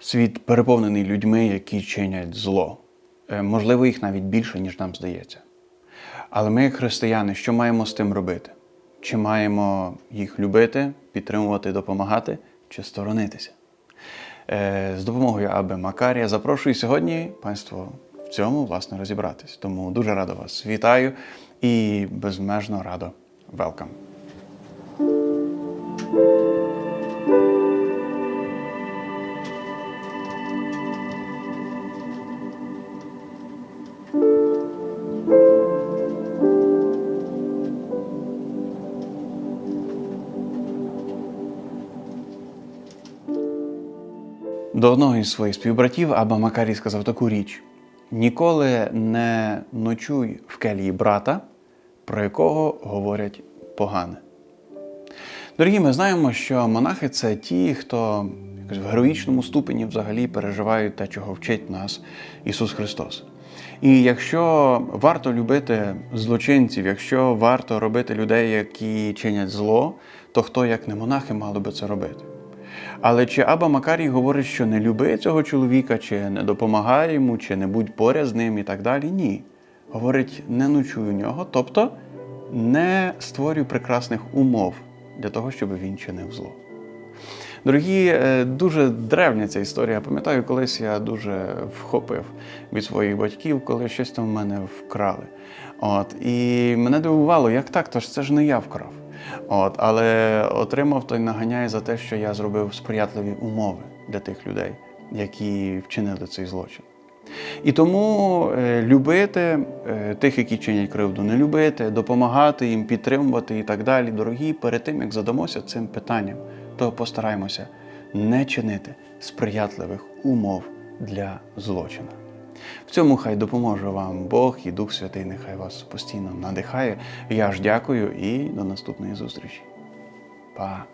Світ переповнений людьми, які чинять зло. Е, Можливо, їх навіть більше, ніж нам здається. Але ми, християни, що маємо з тим робити? Чи маємо їх любити, підтримувати, допомагати, чи сторонитися? Е, З допомогою Аби Макарія запрошую сьогодні панство в цьому власне розібратись. Тому дуже радо вас вітаю і безмежно радо велкам. До одного із своїх співбратів Аба Макарій сказав таку річ: ніколи не ночуй в келії брата, про якого говорять погане. Дорогі, ми знаємо, що монахи це ті, хто в героїчному ступені взагалі переживають те, чого вчить нас Ісус Христос. І якщо варто любити злочинців, якщо варто робити людей, які чинять зло, то хто, як не монахи, мали би це робити? Але чи Аба Макарій говорить, що не люби цього чоловіка, чи не допомагай йому, чи не будь поряд з ним і так далі? Ні. Говорить, не ночуй у нього, тобто не створюй прекрасних умов для того, щоб він чинив зло. Дорогі, е, дуже древня ця історія. Пам'ятаю, колись я дуже вхопив від своїх батьків, коли щось там в мене вкрали. От, і мене дивувало, як так, то ж це ж не я вкрав. От, але отримав той наганяй за те, що я зробив сприятливі умови для тих людей, які вчинили цей злочин. І тому е, любити е, тих, які чинять кривду, не любити, допомагати їм, підтримувати і так далі. Дорогі, перед тим як задамося цим питанням, то постараємося не чинити сприятливих умов для злочина. В цьому хай допоможе вам Бог і Дух Святий, нехай вас постійно надихає. Я ж дякую і до наступної зустрічі. Па!